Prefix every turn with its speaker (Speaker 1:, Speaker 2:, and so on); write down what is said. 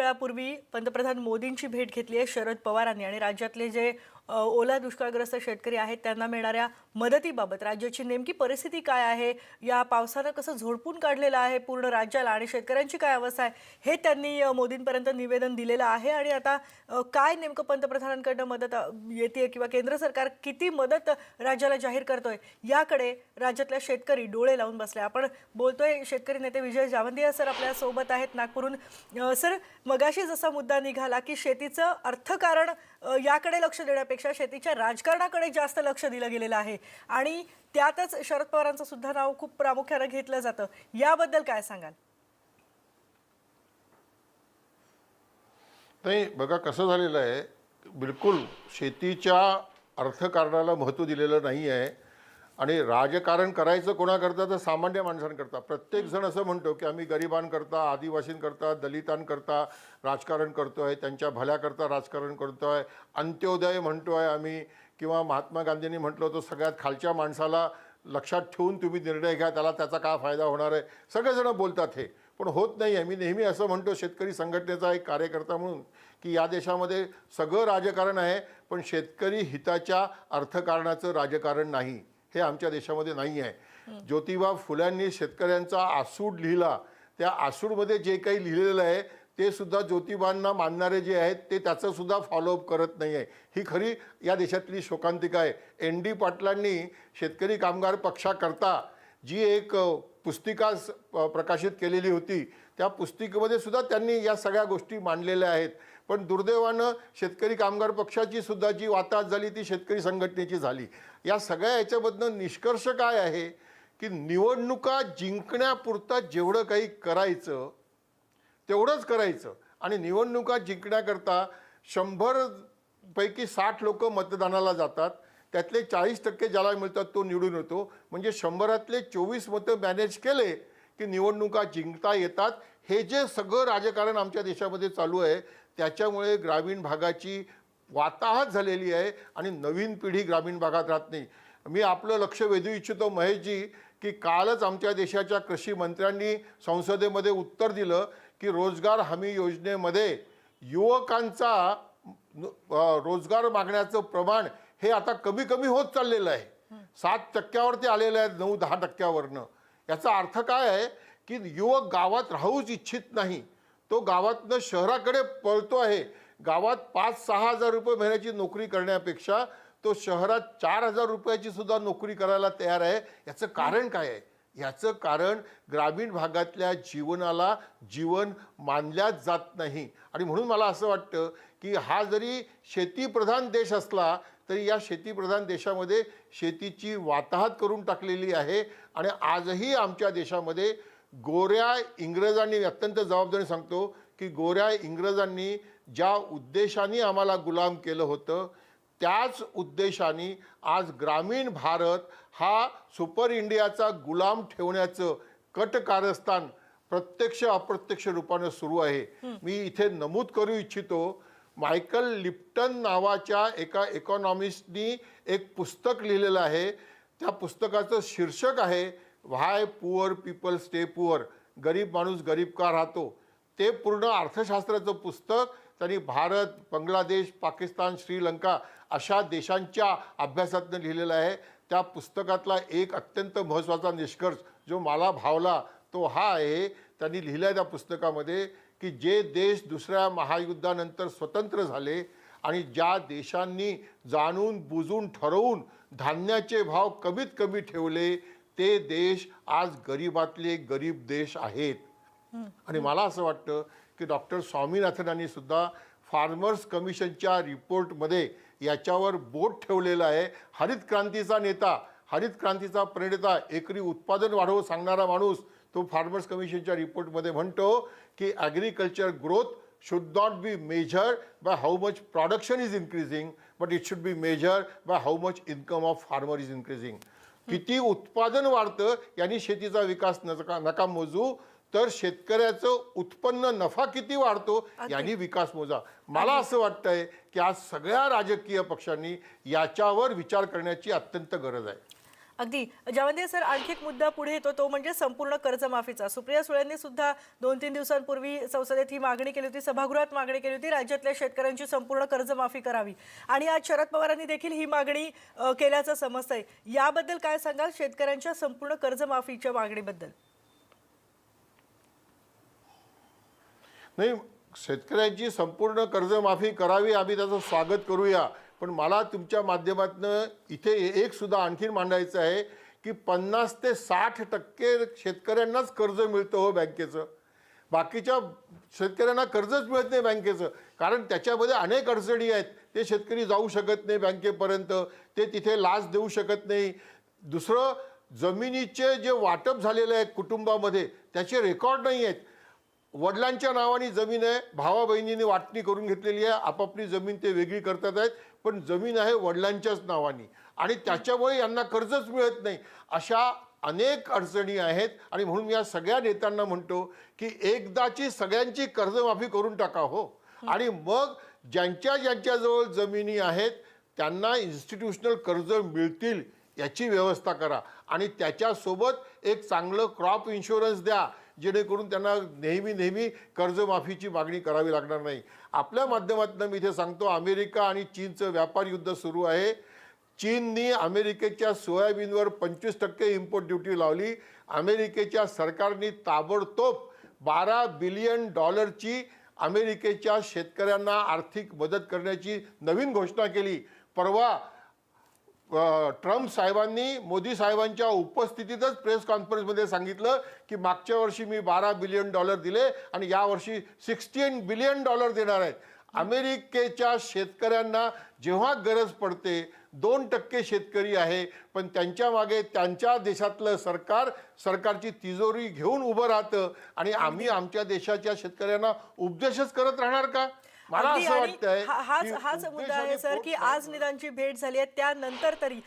Speaker 1: वेळापूर्वी पंतप्रधान मोदींची भेट घेतली आहे शरद पवारांनी आणि राज्यातले जे ओला दुष्काळग्रस्त शेतकरी आहेत त्यांना मिळणाऱ्या मदतीबाबत राज्याची नेमकी परिस्थिती काय आहे? या पावसानं कसं झोडपून काढलेलं आहे पूर्ण राज्याला आणि शेतकऱ्यांची काय अवस्था आहे? हे त्यांनी मोदींपर्यंत निवेदन दिलेलं आहे आणि आता काय नेमकं पंतप्रधानांकडनं मदत येते किंवा केंद्र सरकार किती मदत राज्याला जाहीर करतोय? याकडे राज्यातल्या शेतकरी डोळे लावून बसले. आपण बोलतोय शेतकरी नेते विजय जावंदिया सर आपल्यासोबत आहेत नागपूरहून. सर मगाशी जसा मुद्दा निघाला की शेतीचं अर्थकारण याकडे लक्ष देण्यापेक्षा शेतीच्या राजकारणाकडे जास्त लक्ष दिलं गेलेलं आहे. आणि त्यातच शरद पवारांचं सुद्धा नाव खूप प्रामुख्यानं घेतलं जातं. याबद्दल काय सांगाल?
Speaker 2: नाही बघा कसं झालेलं आहे. बिलकुल शेतीच्या अर्थकारणाला महत्त्व दिलेलं नाही आहे आणि राजकारण करायचं कोणाकरता तर सामान्य माणसांकरता. प्रत्येकजण असं म्हणतो की आम्ही गरिबांकरता आदिवासींकरता दलितांकरता राजकारण करतो आहे त्यांच्या भल्याकरता राजकारण करतो आहे अंत्योदय म्हणतो आहे आम्ही किंवा महात्मा गांधींनी म्हटलं होतं सगळ्यात खालच्या माणसाला लक्षात ठेवून तुम्ही निर्णय घ्या त्याला त्याचा काय फायदा होणार आहे? सगळेजणं बोलतात हे. पण होत नाही आहे. मी नेहमी असं म्हणतो शेतकरी संघटनेचा एक कार्यकर्ता म्हणून की या देशामध्ये सगळं राजकारण आहे पण शेतकरी हिताच्या अर्थकारणाचं राजकारण नाही. हे आमच्या देशामध्ये नाही आहे. ज्योतिबा फुल्यांनी शेतकऱ्यांचा आसूड लिहिला. त्या आसूडमध्ये जे काही लिहिलेलं आहे ते सुद्धा ज्योतिबांना मानणारे जे आहेत ते त्याचं सुद्धा फॉलोअप करत नाही आहे. ही खरी या देशातली शोकांतिका आहे. एन डी पाटलांनी शेतकरी कामगार पक्षाकरता जी एक पुस्तिका प्रकाशित केलेली होती त्या पुस्तिकेमध्ये सुद्धा त्यांनी या सगळ्या गोष्टी मांडलेल्या आहेत. पण दुर्दैवानं शेतकरी कामगार पक्षाची सुद्धा जी वाताहत झाली ती शेतकरी संघटनेची झाली. या सगळ्या याच्यामधनं निष्कर्ष काय आहे? की निवडणुका जिंकण्यापुरता जेवढं काही करायचं तेवढंच करायचं. आणि निवडणुका जिंकण्याकरता शंभर पैकी साठ लोक मतदानाला जातात. त्यातले चाळीस टक्के ज्याला मिळतात तो निवडून येतो. म्हणजे शंभरातले चोवीस मतं मॅनेज केले की निवडणुका जिंकता येतात. हे जे सगळं राजकारण आमच्या देशामध्ये चालू आहे त्याच्यामुळे ग्रामीण भागाची वाताहत झालेली आहे आणि नवीन पिढी ग्रामीण भागात राहत नाही. मी आपलं लक्ष वेधू इच्छितो महेशजी की कालच आमच्या देशाच्या कृषी मंत्र्यांनी संसदेमध्ये उत्तर दिलं की रोजगार हमी योजनेमध्ये युवकांचा रोजगार मागण्याचं प्रमाण हे आता कमी कमी होत चाललेलं आहे. सात टक्क्यावरती आलेलं आहे नऊ दहा टक्क्यावरनं. याचा अर्थ काय आहे की युवक गावात राहूच इच्छित नाही. तो गावातनं शहराकडे पळतो आहे. गावात पाच सहा हजार रुपये महिन्याची नोकरी करण्यापेक्षा तो शहरात चार हजार रुपयाची सुद्धा नोकरी करायला तयार आहे. याचं कारण काय आहे? ह्याचं कारण ग्रामीण भागातल्या जीवनाला जीवन मानल्याच जात नाही. आणि म्हणून मला असं वाटतं की हा जरी शेतीप्रधान देश असला तरी या शेतीप्रधान देशामध्ये शेतीची वाताहत करून टाकलेली आहे. आणि आजही आमच्या देशामध्ये गोऱ्या इंग्रजांनी अत्यंत जबाबदारी सांगतो की गोऱ्या इंग्रजांनी ज्या उद्देशाने आम्हाला गुलाम केलं होतं त्याच उद्देशाने आज ग्रामीण भारत हा सुपर इंडियाचा गुलाम ठेवण्याचं कटकारस्थान प्रत्यक्ष अप्रत्यक्ष रूपानं सुरू आहे. मी इथे नमूद करू इच्छितो मायकल लिप्टन नावाच्या एका इकॉनॉमिस्टनी एक पुस्तक लिहिलेलं आहे. त्या पुस्तकाचं शीर्षक आहे why poor people stay poor. गरीब माणूस गरीब का राहतो? ते पूर्ण अर्थशास्त्राचं पुस्तक त्यांनी भारत बांगलादेश पाकिस्तान श्रीलंका अशा देशांच्या अभ्यासातनं लिहिलेलं आहे. त्या पुस्तकातला एक अत्यंत महत्त्वाचा निष्कर्ष जो मला भावला तो हा आहे. त्यांनी लिहिलं आहे त्या पुस्तकामध्ये की जे देश दुसऱ्या महायुद्धानंतर स्वतंत्र झाले आणि ज्या देशांनी जाणून बुजून ठरवून धान्याचे भाव कमीत कमी ठेवले ते देश आज गरीबातले गरीब देश आहेत. आणि मला असं वाटतं की डॉक्टर स्वामीनाथनांनी सुद्धा फार्मर्स कमिशनच्या रिपोर्टमध्ये याच्यावर बोट ठेवलेलं आहे. हरित क्रांतीचा नेता हरित क्रांतीचा प्रणेता एकरी उत्पादन वाढवू सांगणारा माणूस तो फार्मर्स कमिशनच्या रिपोर्टमध्ये म्हणतो की agriculture growth should not be measured by how much production is increasing, but it should be measured by how much income of farmer is increasing. किती उत्पादन वाढतं यांनी शेतीचा विकास नका नका मोजू. तर शेतकऱ्याचं उत्पन्न नफा किती वाढतो यांनी विकास मोजा. मला असं वाटतंय की आज सगळ्या राजकीय पक्षांनी याच्यावर विचार करण्याची अत्यंत गरज आहे.
Speaker 1: अगदी ज्यामध्ये सर आणखी एक मुद्दा पुढे येतो तो म्हणजे संपूर्ण कर्जमाफीचा. सुप्रिया सुळेंनी सुद्धा दोन तीन दिवसांपूर्वी संसदेत ही मागणी केली होती सभागृहात मागणी केली होती राज्यातल्या शेतकऱ्यांची संपूर्ण कर्जमाफी करावी. आणि आज शरद पवारांनी देखील ही मागणी केल्याचं समजत आहे याबद्दल काय सांगाल शेतकऱ्यांच्या संपूर्ण कर्जमाफीच्या मागणीबद्दल?
Speaker 2: नाही शेतकऱ्यांची संपूर्ण कर्जमाफी करावी आम्ही त्याचं स्वागत करूया. पण मला तुमच्या माध्यमातून इथे एक सुद्धा आणखीन मांडायचं आहे की पन्नास ते साठ टक्के शेतकऱ्यांनाच कर्ज मिळतं हो बँकेचं. बाकीच्या शेतकऱ्यांना कर्जच मिळत नाही बँकेचं. कारण त्याच्यामध्ये अनेक अडचणी आहेत. ते शेतकरी जाऊ शकत नाही बँकेपर्यंत. ते तिथे लाच देऊ शकत नाही. दुसरं जमिनीचे जे वाटप झालेले आहे कुटुंबामध्ये त्याचे रेकॉर्ड नाही आहेत. वडिलांच्या नावाने जमीन आहे भावा बहिणीने वाटणी करून घेतलेली आहे आपापली जमीन ते वेगळी करतात आहेत पण जमीन आहे वडिलांच्याच नावाने. आणि त्याच्यामुळे यांना कर्जच मिळत नाही. अशा अनेक अडचणी आहेत आणि म्हणून मी या सगळ्या नेत्यांना म्हणतो की एकदाची सगळ्यांची कर्जमाफी करून टाका हो. आणि मग ज्यांच्या ज्यांच्याजवळ जमिनी आहेत त्यांना इन्स्टिट्यूशनल कर्ज मिळतील याची व्यवस्था करा. आणि त्याच्यासोबत एक चांगलं क्रॉप इन्शुरन्स द्या. जेणेकरून त्यांना नेहमी नेहमी कर्जमाफीची मागणी करावी लागणार नाही. आपल्या माध्यमातून मी इथे सांगतो अमेरिका आणि चीनचं व्यापार युद्ध सुरू आहे. चीननी अमेरिकेच्या सोयाबीनवर पंचवीस टक्के इम्पोर्ट ड्युटी लावली. अमेरिकेच्या सरकारने ताबडतोब बारा बिलियन डॉलरची अमेरिकेच्या शेतकऱ्यांना आर्थिक मदत करण्याची नवीन घोषणा केली. परवा ट्रम्प साहेबांनी मोदी साहेबांच्या उपस्थितीतच प्रेस कॉन्फरन्समध्ये सांगितलं की मागच्या वर्षी मी बारा बिलियन डॉलर दिले आणि यावर्षी सिक्स्टीन बिलियन डॉलर देणार आहेत. अमेरिकेच्या शेतकऱ्यांना जेव्हा गरज पडते दोन टक्के शेतकरी आहे पण त्यांच्या मागे त्यांच्या देशातलं सरकार सरकारची तिजोरी घेऊन उभं राहतं आणि आम्ही आमच्या देशाच्या शेतकऱ्यांना उपदेशच करत राहणार का? मला
Speaker 1: अगदी
Speaker 2: असं
Speaker 1: आणि
Speaker 2: वाटतंय
Speaker 1: हा- हाच
Speaker 2: की
Speaker 1: हाच मुद्दा आहे सर की आज निदानची भेट झाली आहे त्यानंतर तरी